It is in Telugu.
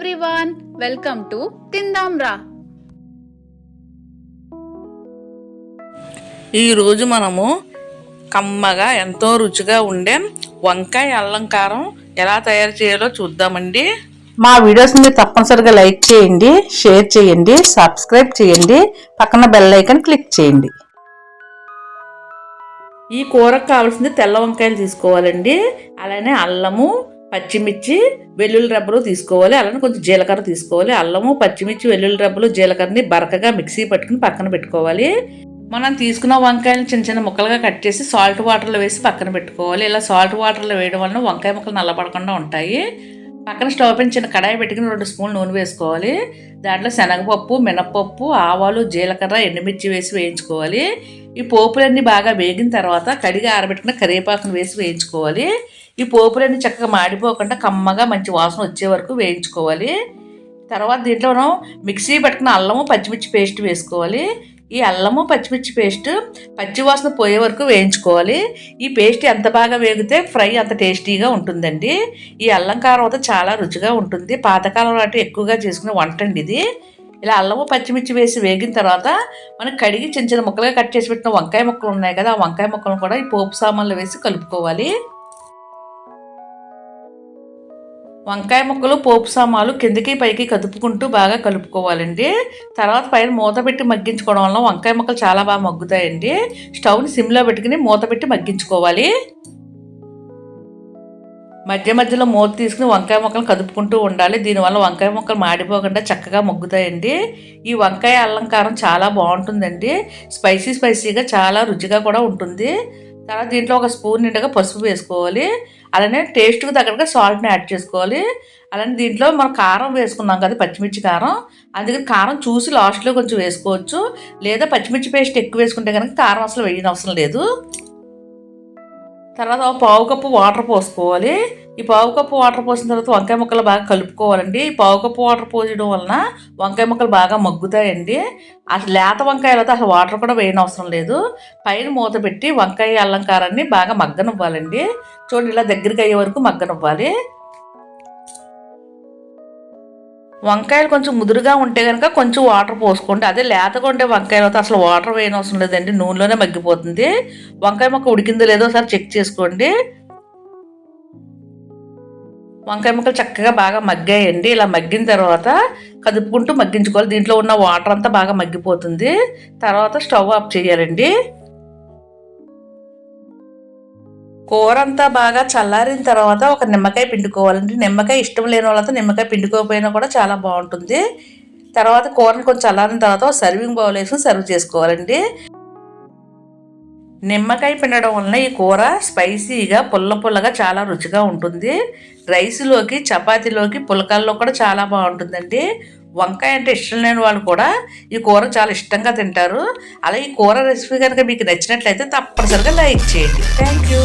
ఎవ్రీవన్ వెల్కమ్ టు తిందాం రా ఈరోజు మనము కమ్మగా ఎంతో రుచిగా ఉండే వంకాయ అల్లం కారం ఎలా తయారు చేయాలో చూద్దామండి. మా వీడియోస్ మీరు తప్పనిసరిగా లైక్ చేయండి షేర్ చేయండి సబ్స్క్రైబ్ చేయండి పక్కన బెల్ ఐకాన్ క్లిక్ చేయండి. ఈ కూరకు కావాల్సింది తెల్ల వంకాయలు తీసుకోవాలండి. అలానే అల్లము పచ్చిమిర్చి వెల్లుల్లి రబ్బలు తీసుకోవాలి అలానే కొంచెం జీలకర్ర తీసుకోవాలి. అల్లము పచ్చిమిర్చి వెల్లుల్లి రబ్బలు జీలకర్రని బరకగా మిక్సీ పట్టుకుని పక్కన పెట్టుకోవాలి. మనం తీసుకున్న వంకాయలు చిన్న చిన్న ముక్కలుగా కట్ చేసి సాల్ట్ వాటర్లో వేసి పక్కన పెట్టుకోవాలి. ఇలా సాల్ట్ వాటర్లో వేయడం వలన వంకాయ ముక్కలు నల్లబడకుండా ఉంటాయి. పక్కన స్టవ్ పైన చిన్న కడాయి పెట్టుకుని రెండు స్పూన్లు నూనె వేసుకోవాలి. దాంట్లో శనగపప్పు మినప్పప్పు ఆవాలు జీలకర్ర ఎండుమిర్చి వేసి వేయించుకోవాలి. ఈ పోపులన్నీ బాగా వేగిన తర్వాత కడిగి ఆరబెట్టుకున్న కరివేపాకును వేసి వేయించుకోవాలి. ఈ పోపులన్నీ చక్కగా మాడిపోకుండా కమ్మగా మంచి వాసన వచ్చే వరకు వేయించుకోవాలి. తర్వాత దీంట్లో మనం మిక్సీ పట్టుకున్న అల్లము పచ్చిమిర్చి పేస్ట్ వేసుకోవాలి. ఈ అల్లము పచ్చిమిర్చి పేస్ట్ పచ్చివాసన పోయే వరకు వేయించుకోవాలి. ఈ పేస్ట్ ఎంత బాగా వేగితే ఫ్రై అంత టేస్టీగా ఉంటుందండి. ఈ అల్లం కారం అయితే చాలా రుచిగా ఉంటుంది. పాతకాలం నాటి ఎక్కువగా చేసుకునే వంట అండి ఇది. ఇలా అల్లము పచ్చిమిర్చి వేసి వేగిన తర్వాత మనం కడిగి చిన్న చిన్న ముక్కలుగా కట్ చేసి పెట్టిన వంకాయ ముక్కలు ఉన్నాయి కదా ఆ వంకాయ ముక్కలను కూడా ఈ పోపు సామాన్లు వేసి కలుపుకోవాలి. వంకాయ ముక్కలు పోపు సామాలు కిందకి పైకి కదుపుకుంటూ బాగా కలుపుకోవాలండి. తర్వాత పైన మూత పెట్టి మగ్గించుకోవడం వల్ల వంకాయ ముక్కలు చాలా బాగా మగ్గుతాయండి. స్టవ్ని సిమ్లో పెట్టుకుని మూత పెట్టి మగ్గించుకోవాలి. మధ్య మధ్యలో మూత తీసుకుని వంకాయ ముక్కలు కదుపుకుంటూ ఉండాలి. దీనివల్ల వంకాయ ముక్కలు మాడిపోకుండా చక్కగా మగ్గుతాయండి. ఈ వంకాయ అల్లం కారం చాలా బాగుంటుందండి. స్పైసీ స్పైసీగా చాలా రుచిగా కూడా ఉంటుంది. తర్వాత దీంట్లో ఒక స్పూన్ నిండుగా పసుపు వేసుకోవాలి. అలానే టేస్ట్కి తగ్గట్టుగా సాల్ట్ని యాడ్ చేసుకోవాలి. అలానే దీంట్లో మనం కారం వేసుకున్నాం కదా పచ్చిమిర్చి కారం. అందుకని కారం చూసి లాస్ట్లో కొంచెం వేసుకోవచ్చు. లేదా పచ్చిమిర్చి పేస్ట్ ఎక్కువ వేసుకుంటే కనుక కారం అసలు వేయని అవసరం లేదు. తర్వాత ఒక పావు కప్పు వాటర్ పోసుకోవాలి. ఈ పావు కప్పు వాటర్ పోసిన తర్వాత వంకాయ ముక్కలు బాగా కలుపుకోవాలండి. ఈ పావు కప్పు వాటర్ పోయడం వలన వంకాయ ముక్కలు బాగా మగ్గుతాయండి. అసలు లేత వంకాయలు అయితే అసలు వాటర్ కూడా వేయని అవసరం లేదు. పైన మూత పెట్టి వంకాయ అలంకారాన్ని బాగా మగ్గనివ్వాలండి. చూడండి ఇలా దగ్గరికి అయ్యే వరకు మగ్గనివ్వాలి. వంకాయలు కొంచెం ముదురుగా ఉంటే కనుక కొంచెం వాటర్ పోసుకోండి. అదే లేతగా ఉండే వంకాయలు అయితే అసలు వాటర్ వేయనవసరం లేదండి. నూనెలోనే మగ్గిపోతుంది. వంకాయ మొక్క ఉడికిందో లేదో ఒకసారి చెక్ చేసుకోండి. వంకాయ ముక్కలు చక్కగా బాగా మగ్గాయండి. ఇలా మగ్గిన తర్వాత కదుపుకుంటూ మగ్గించుకోవాలి. దీంట్లో ఉన్న వాటర్ అంతా బాగా మగ్గిపోతుంది. తర్వాత స్టవ్ ఆఫ్ చేయాలండి. కూర అంతా బాగా చల్లారిన తర్వాత ఒక నిమ్మకాయ పిండుకోవాలండి. నిమ్మకాయ ఇష్టం లేని వాళ్ళతో నిమ్మకాయ పిండుకోకపోయినా కూడా చాలా బాగుంటుంది. తర్వాత కూరని కొంచెం చల్లారిన తర్వాత ఒక సర్వింగ్ బౌల్ వేసుకుని సర్వ్ చేసుకోవాలండి. నిమ్మకాయ పిండడం వలన ఈ కూర స్పైసీగా పుల్ల పుల్లగా చాలా రుచిగా ఉంటుంది. రైస్లోకి చపాతీలోకి పులకాల్లో కూడా చాలా బాగుంటుందండి. వంకాయ అంటే ఇష్టం లేని వాళ్ళు కూడా ఈ కూర చాలా ఇష్టంగా తింటారు. అలా ఈ కూర రెసిపీ కనుక మీకు నచ్చినట్లయితే తప్పనిసరిగా లైక్ చేయండి. Thank you